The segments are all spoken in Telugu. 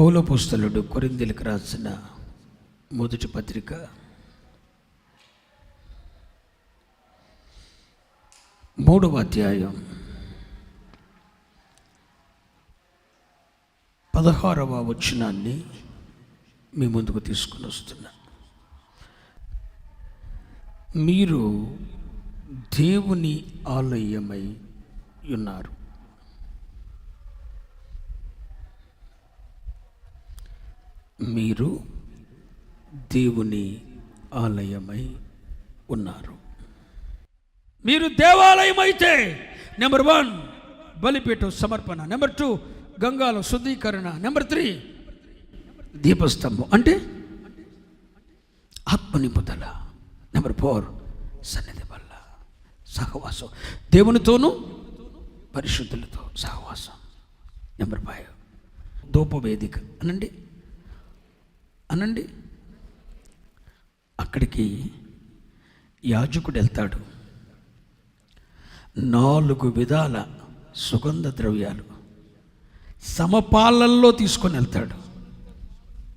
పౌల పుస్తలుడు కొరిందెలకు రాసిన మొదటి పత్రిక. మూడవ అధ్యాయం. పదహారవ వచనాన్ని మీ ముందుకు తీసుకుని వస్తున్నా. మీరు దేవుని ఆలయమై ఉన్నారు. మీరు దేవుని ఆలయమై ఉన్నారు. మీరు దేవాలయం అయితే నెంబర్ వన్ బలిపీఠం సమర్పణ. నెంబర్ టూ గంగాలో శుద్ధీకరణ. నెంబర్ త్రీ దీపస్తంభం. అంటే ఆత్మనింపుదల. నెంబర్ ఫోర్ సన్నిధి వల్ల సహవాసం. దేవునితోనూ పరిశుద్ధులతో సహవాసం. నెంబర్ ఫైవ్ ధూపవేదిక. అనండి. అనండి. అక్కడికి యాజకుడు వెళ్తాడు. నాలుగు విధాల సుగంధ ద్రవ్యాలు సమపాలల్లో తీసుకొని వెళ్తాడు.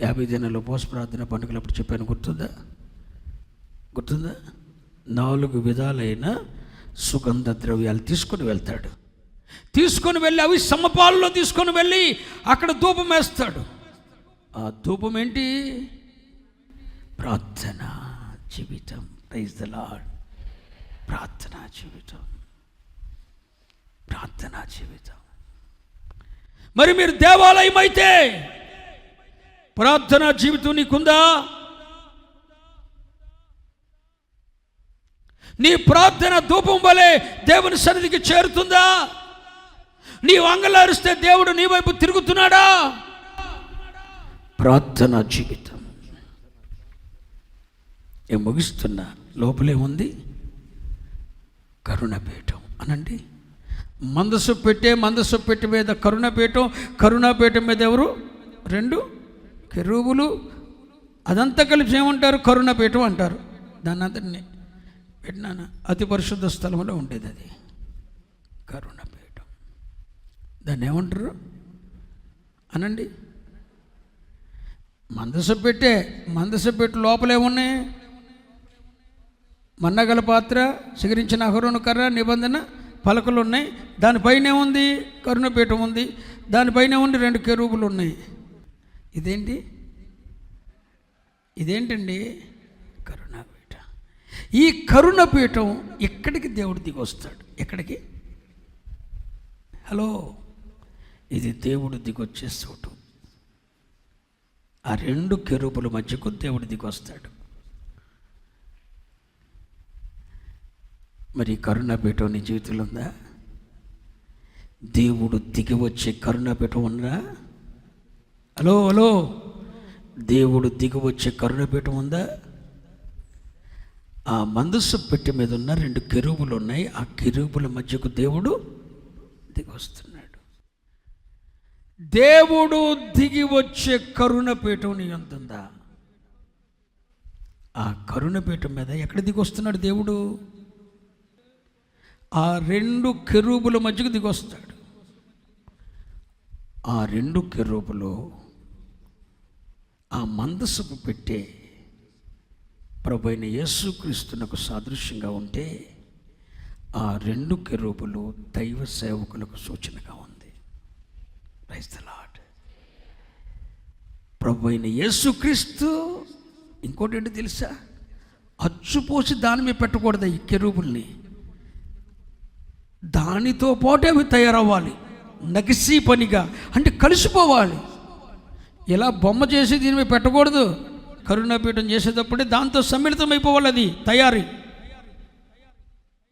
యాభై దినాలు ఉపవాస ప్రార్థన పండుగలప్పుడు చెప్పాను గుర్తుందా? గుర్తుందా? నాలుగు విధాలైన సుగంధ ద్రవ్యాలు తీసుకొని వెళ్తాడు. తీసుకొని వెళ్ళి అవి సమపాలలో తీసుకొని వెళ్ళి అక్కడ ధూపం వేస్తాడు. ఆ ధూపం ఏంటి ప్రార్థన జీవితం. ప్రైజ్ ద లాడ్ ప్రార్థనా జీవితం. ప్రార్థనా జీవితం. మరి మీరు దేవాలయం అయితే ప్రార్థనా జీవితం నీకుందా? నీ ప్రార్థన ధూపం వలె దేవుని సన్నిధికి చేరుతుందా? నీ వంగలారిస్తే దేవుడు నీ వైపు తిరుగుతున్నాడా? ప్రార్థన జీవితం. నేను ముగిస్తున్నా లోపలే ఉంది. కరుణపీఠం అనండి. మందసు పెట్టే మందసు పెట్టి మీద కరుణపీఠం. కరుణాపీఠం మీద ఎవరు? రెండు కెరూబులు. అదంతా కలిసి ఏమంటారు? కరుణపీఠం అంటారు. దాన్ని అంతటిని పెట్టినాను? అతి పరిశుద్ధ స్థలంలో ఉండేది అది. కరుణపీఠం. దాన్ని ఏమంటారు? అనండి. మందస పెట్టే మందస పెట్టి లోపలే ఉన్నాయి. మన్నగల పాత్ర సిగరించిన అహరోను కర్ర నిబంధన పలకలు ఉన్నాయి. దానిపైనే ఉంది కరుణపీఠం ఉంది. దానిపైనే ఉండి రెండు కెరూపులు ఉన్నాయి. ఇదేంటి? ఇదేంటండి? కరుణాపీఠ. ఈ కరుణపీఠం ఎక్కడికి దేవుడు దిగి వస్తాడు ఎక్కడికి? హలో. ఇది దేవుడు దిగొచ్చే చోటు. ఆ రెండు కెరూపుల మధ్యకు దేవుడు దిగి వస్తాడు. మరి కరుణాపీఠం నీ జీవితంలో ఉందా? దేవుడు దిగి వచ్చే కరుణాపీఠం ఉందా? Hello hello. దేవుడు దిగి వచ్చే కరుణపీఠం ఉందా? ఆ మందస్సు పెట్టె మీద ఉన్న రెండు కెరూపులు ఉన్నాయి. ఆ కెరూపుల మధ్యకు దేవుడు దిగి వస్తున్నాడు. దేవుడు దిగి వచ్చే కరుణపీఠం నీ ఉంటుందా? ఆ కరుణపీఠం మీద ఎక్కడ దిగి వస్తున్నాడు దేవుడు? ఆ రెండు కెరూబుల మధ్యకు దిగి వస్తాడు. ఆ రెండు కెరూబులు ఆ మందస్సుకు పెట్టే ప్రభు అయిన యేసుక్రీస్తునకు సాదృశ్యంగా ఉంటే ఆ రెండు కెరూబులు దైవ సేవకులకు సూచనగా ఉంది ప్రైజ్ ద ప్రభు అయిన యేసుక్రీస్తు ఇంకోటి ఏంటి తెలుసా? అచ్చుపోసి దాని మీద పెట్టకూడదు ఈ కెరూపుల్ని దానితో పాటు అవి తయారవ్వాలి. నగిసి పనిగా. అంటే కలిసిపోవాలి. ఇలా బొమ్మ చేసి దీని మీద పెట్టకూడదు? కరుణాపీఠం చేసేటప్పుడే దాంతో సమ్మిళితం అది తయారీ.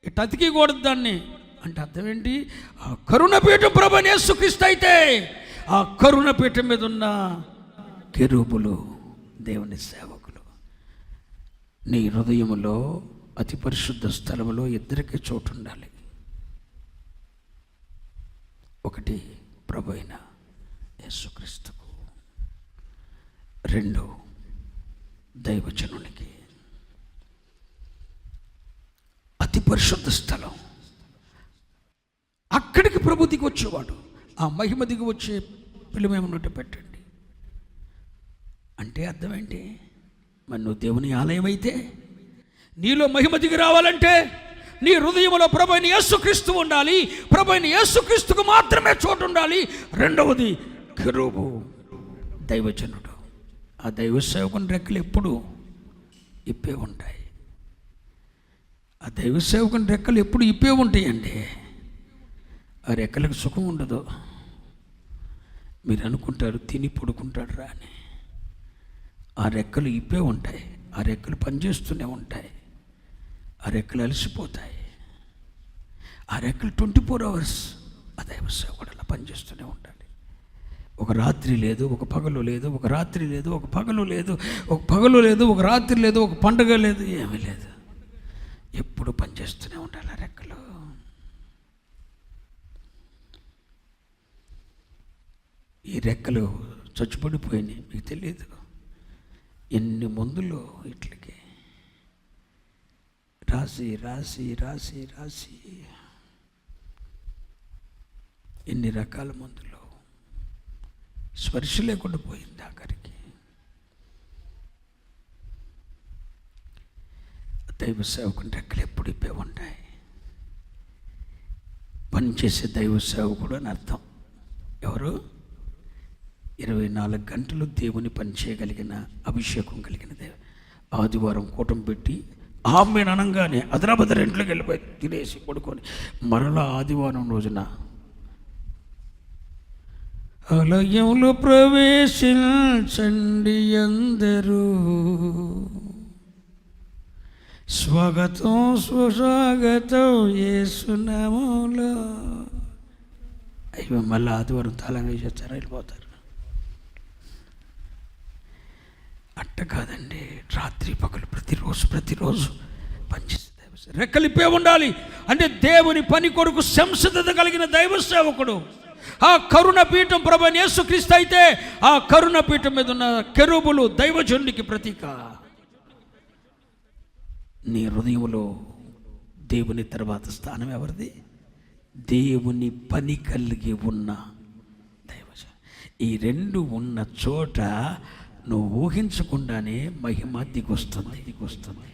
ఇటు అతికికూడదు దాన్ని. అంటే అర్థం ఏంటి? కరుణపీఠం ప్రభు యేసుక్రీస్తు ఆ ఆ కరుణపీఠం మీద ఉన్న కెరూపులు దేవుని సేవకులు. నీ హృదయములో అతి పరిశుద్ధ స్థలములో ఇద్దరికి చోటు ఉండాలి ఒకటి ప్రభు అయిన యేసుక్రీస్తుకు. రెండు దైవజనునికి. అతి పరిశుద్ధ స్థలం. అక్కడికి ప్రభు దిగొచ్చేవాడు. ఆ మహిమ దిగి వచ్చే పిల్లమేమన్నట్టు పెట్టండి. అంటే అర్థం ఏంటి? మరి నువ్వు దేవుని ఆలయం అయితే నీలో మహిమ దిగి రావాలంటే నీ హృదయంలో ప్రభు యేసుక్రీస్తు ఉండాలి. ప్రభు యేసుక్రీస్తుకు మాత్రమే చోటు ఉండాలి. రెండవది కెరూబు దైవజనుడు. ఆ దైవ సేవకుని రెక్కలు ఎప్పుడు ఇప్పే ఉంటాయి. ఆ దైవ సేవకుని రెక్కలు ఎప్పుడు ఇప్పే ఉంటాయండి ఆ రెక్కలకు సుఖం ఉండదు. మీరు అనుకుంటారు తిని పడుకుంటాడు రా అని ఆ రెక్కలు ఇప్పే ఉంటాయి ఆ రెక్కలు పనిచేస్తూనే ఉంటాయి ఆ రెక్కలు అలసిపోతాయి. ఆ రెక్కలు ట్వంటీ ఫోర్ అవర్స్ ఆ దైవ సేవకుడు అలా పనిచేస్తూనే ఉండాలి. ఒక రాత్రి లేదు ఒక పగలు లేదు ఒక రాత్రి లేదు ఒక పగలు లేదు ఒక పగలు లేదు ఒక రాత్రి లేదు ఒక పండుగ లేదు ఏమీ లేదు. ఎప్పుడు పనిచేస్తూనే ఉండాలి ఆ రెక్కలు ఈ రెక్కలు చచ్చుపడిపోయినాయి. మీకు తెలియదు ఎన్ని మందులు ఇట్లకి. రాసి రాసి రాసి రాసి. ఎన్ని రకాల మందులు. స్పర్శ లేకుండా పోయింది ఆఖరికి. దైవ సేవకుని రెక్కలు ఎప్పుడు ఇప్పే ఉంటాయి. పనిచేసే దైవ సేవకుడు అని అర్థం. ఎవరు? ఇరవై నాలుగు గంటలు దేవుని పని చేయగలిగిన అభిషేకం కలిగిన దేవ ఆదివారం కూటం పెట్టి ఆమె అనగానే అదరాబదర ఇంట్లోకి వెళ్ళిపోయి తినేసి పడుకొని మరలా ఆదివారం రోజున ఆలయంలో ప్రవేశించండి అందరూ. స్వాగతం సుస్వాగతం ఏసునామంలో అయ్యో మళ్ళీ ఆదివారం తాళం వేసేస్తారు వెళ్ళిపోతారు. కాదండి. రాత్రి పగలు ప్రతిరోజు ప్రతిరోజు పనిచేసే దైవ రెక్కలిపే ఉండాలి. అంటే దేవుని పని కొరకు సంసిద్ధత కలిగిన దైవ సేవకుడు. ఆ కరుణ పీఠం ప్రభు యేసుక్రీస్తు అయితే ఆ కరుణ పీఠం మీద ఉన్న కెరుబులు దైవజనుడికి ప్రతీక. నీ హృదయంలో దేవుని తర్వాత స్థానం ఎవరిది? దేవుని పని కలిగి ఉన్న దైవజ ఈ రెండు ఉన్న చోట నువ్వు ఊహించకుండానే మహిమ దిగొస్తుంది. దిగొస్తుంది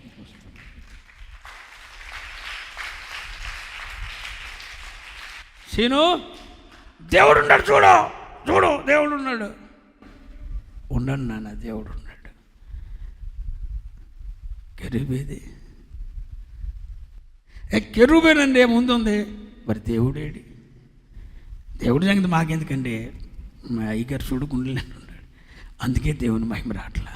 సీను దేవుడు ఉన్నాడు చూడు చూడు దేవుడు ఉన్నాడు ఉన్నాడు నాన్న దేవుడు ఉన్నాడు కెరూబేది. ఏ కెరూబేనండి ముందుంది మరి దేవుడేడి. దేవుడి సంగతి మాకెందుకండి? మా అయ్యగారు చూడుకుండలేను అందుకే దేవుని మహిమ రావట్లా.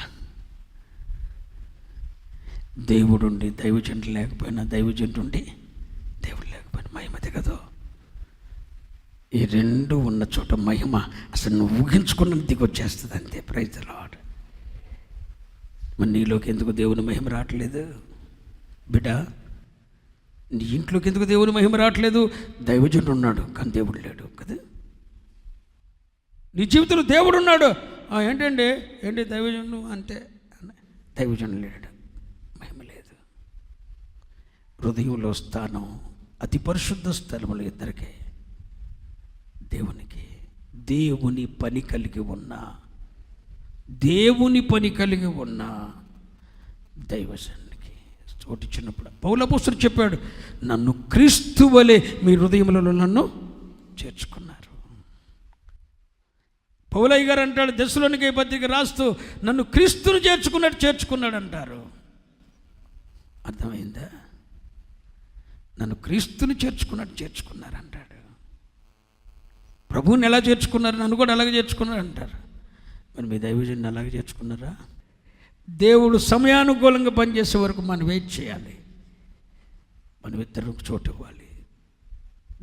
దేవుడుండి దైవజంటు లేకపోయినా దైవజంటు ఉండి దేవుడు లేకపోయినా మహిమ దిగదు ఈ రెండు ఉన్న చోట మహిమ అసలు నువ్వు ఊహించుకున్న దిగొచ్చేస్తుంది అంతే. ప్రైజ్ లాడ్ మరి నీలోకి ఎందుకు దేవుని మహిమ రావట్లేదు? బిడ్డ నీ ఇంట్లోకి ఎందుకు దేవుని మహిమ రావట్లేదు? దైవజనుడు ఉన్నాడు కానీ దేవుడు లేడు కదా. నీ జీవితంలో దేవుడు ఉన్నాడు ఏంటండి? ఏంటి దైవజనుడు అంతే. దైవజనుడు లేడు మేము లేదు. హృదయంలో స్థానం అతి పరిశుద్ధ స్థలములు ఇద్దరికే. దేవునికి దేవుని పని కలిగి ఉన్న దేవుని పని కలిగి ఉన్న చోటి చోటిచ్చినప్పుడు పౌలపుస్తుడు చెప్పాడు నన్ను క్రీస్తు వలె మీ హృదయములలో నన్ను చేర్చుకున్నారు. పౌలయ్య గారు అంటాడు దశలోనికి పత్రిక రాస్తూ నన్ను క్రీస్తును చేర్చుకున్నట్టు చేర్చుకున్నాడు అంటారు అర్థమైందా? నన్ను క్రీస్తుని చేర్చుకున్నట్టు చేర్చుకున్నారు అంటాడు ప్రభువుని ఎలా చేర్చుకున్నారు? నన్ను కూడా అలాగే చేర్చుకున్నారు అంటారు మరి మీ దైవజన్ని అలాగే చేర్చుకున్నారా? దేవుడు సమయానుకూలంగా పనిచేసే వరకు మనం వెయిట్ చేయాలి. మనం ఇద్దరు చోటు ఇవ్వాలి.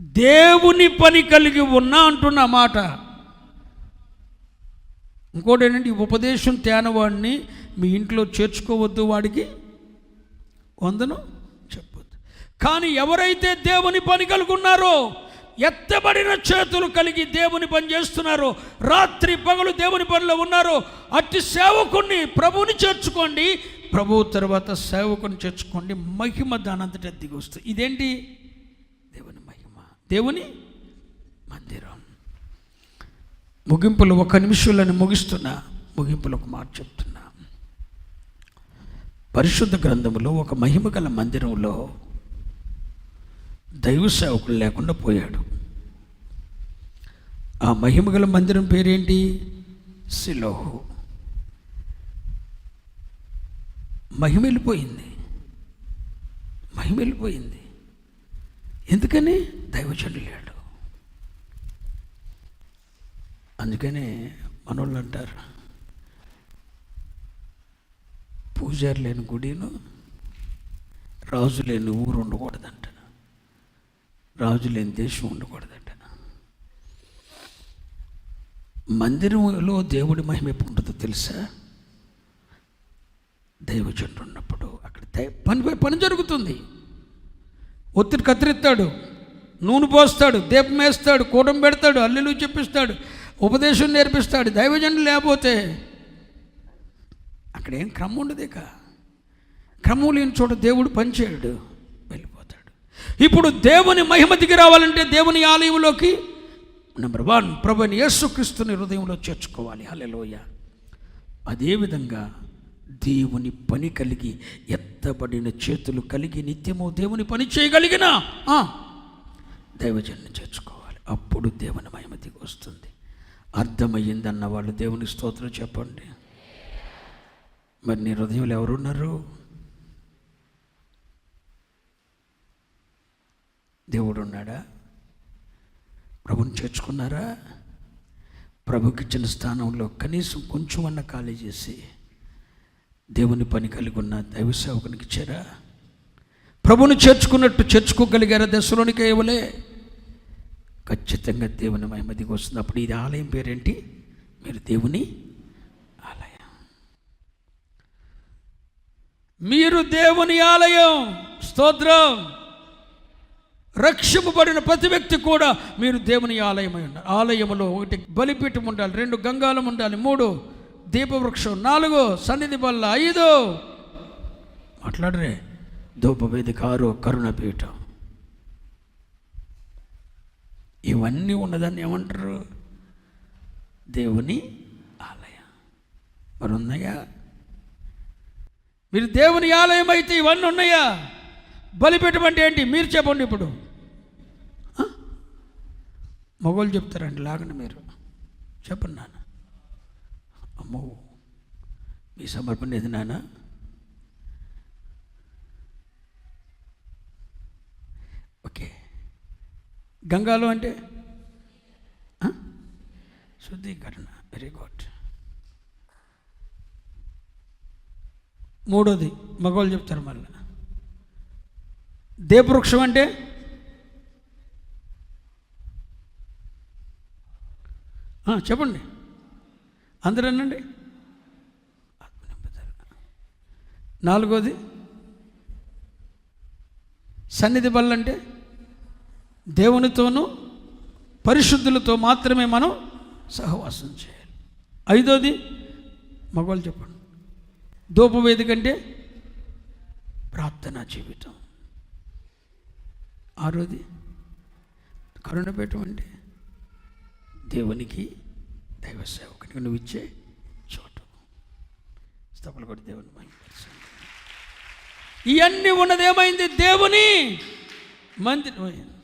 దేవుని పని కలిగి ఉన్నా అంటున్న మాట ఇంకోటి ఏంటంటే ఈ ఉపదేశం తేనవాడిని మీ ఇంట్లో చేర్చుకోవద్దు వాడికి వందను చెప్పొద్దు. కానీ ఎవరైతే దేవుని పని కలుగున్నారో ఎత్తబడిన చేతులు కలిగి దేవుని పని చేస్తున్నారో రాత్రి పగలు దేవుని పనిలో ఉన్నారో అట్టి సేవకుణ్ణి ప్రభువుని చేర్చుకోండి. ప్రభు తర్వాత సేవకుని చేర్చుకోండి. మహిమ దానంతట దిగి వస్తుంది. ఇదేంటి? దేవుని మహిమ. దేవుని మందిరం. ముగింపులు ఒక నిమిషంలోనే ముగిస్తున్నా. ముగింపులు ఒక మాట చెప్తున్నా. పరిశుద్ధ గ్రంథములో ఒక మహిమ గల మందిరంలో దైవ సేవకుడు లేకుండా పోయాడు. ఆ మహిమ గల మందిరం పేరేంటి? సిలోహు. మహిమ వెళ్ళిపోయింది. మహిమ వెళ్ళిపోయింది. ఎందుకని? దైవజనుడు లేడు. అందుకనే మనోళ్ళు అంటారు పూజారు లేని గుడిను రాజు లేని ఊరు ఉండకూడదంట. రాజు లేని దేశం ఉండకూడదంట. మందిరంలో దేవుడి మహిమ ఎప్పుడు ఉంటుందో తెలుసా? దైవజనుడు ఉన్నప్పుడు అక్కడ పని పని జరుగుతుంది. ఒత్తిడి కత్తిరిస్తాడు నూనె పోస్తాడు దీపం వేస్తాడు కూటం పెడతాడు అల్లులు చెప్పిస్తాడు ఉపదేశం నేర్పిస్తాడు దైవజనుడు లేకపోతే. అక్కడ ఏం క్రమం ఉండదు ఇక. క్రమం లేని చోట దేవుడు పనిచేయడు వెళ్ళిపోతాడు. ఇప్పుడు దేవుని మహిమ దిగి రావాలంటే దేవుని ఆలయంలోకి నెంబర్ వన్ ప్రభుని యేసుక్రీస్తుని హృదయంలో చేర్చుకోవాలి. హలెలోయ అదేవిధంగా దేవుని పని కలిగి ఎత్తబడిన చేతులు కలిగి నిత్యము దేవుని పని చేయగలిగిన దైవజన్ని చేర్చుకోవాలి. అప్పుడు దేవుని మహిమ దిగి వస్తుంది. అర్థమయ్యిందన్న వాళ్ళు దేవుని స్తోత్రం చెప్పండి. మరి నీ హృదయంలో ఎవరున్నారు? దేవుడు ఉన్నాడా ప్రభుని చేర్చుకున్నారా? ప్రభుకి ఇచ్చిన స్థానంలో కనీసం కొంచెం అన్న ఖాళీ చేసి దేవుని పని కలిగి ఉన్న దైవ సేవకునికి ఇచ్చారా ప్రభుని చేర్చుకున్నట్టు చేర్చుకోగలిగారా దశలోనికి ఇవ్వలే ఖచ్చితంగా దేవుని మహిమ దిగి వస్తుంది. అప్పుడు ఇది ఆలయం పేరేంటి? మీరు దేవుని ఆలయం. మీరు దేవుని ఆలయం. స్తోత్రం. రక్షింపబడిన ప్రతి వ్యక్తి కూడా మీరు దేవుని ఆలయమై ఉండాలి. ఆలయములో ఒకటి బలిపీఠం ఉండాలి రెండు గంగాలం ఉండాలి మూడు దీపవృక్షం నాలుగు సన్నిధి బల్ల ఐదు. మాట్లాడరే. ధూపవేదిక ఆరు కరుణపీఠం. ఇవన్నీ ఉన్నదాన్ని ఏమంటారు? దేవుని ఆలయం. మరి ఉన్నాయా మీరు దేవుని ఆలయం అయితే ఇవన్నీ ఉన్నాయా? బలిపీఠం అంటే ఏంటి? మీరు చెప్పండి ఇప్పుడు. మగవాళ్ళు చెప్తారండి లాగండి మీరు. చెప్పండి నాన్న. అమ్మో మీ సమర్పణ ఏది నాన్న? ఓకే. గంగాలో అంటే? శుద్ధీకరణ. వెరీ గుడ్ మూడోది మగవాళ్ళు చెప్తారు మళ్ళీ. దేవవృక్షం అంటే? చెప్పండి. అందరూ అనండి. నాలుగోది సన్నిధి బల్ల అంటే? దేవునితోనూ పరిశుద్ధులతో మాత్రమే మనం సహవాసం చేయాలి. ఐదోది మగవాళ్ళు చెప్పండి. ధూపవేదిక అంటే ప్రార్థనా జీవితం. ఆరోది కరుణపీఠం అంటే దేవునికి దైవ సేవకునికి నువ్వు ఇచ్చే చోటు. స్థపలు కూడా దేవుని ఇవన్నీ ఉన్నదేమైంది? దేవుని మందిరం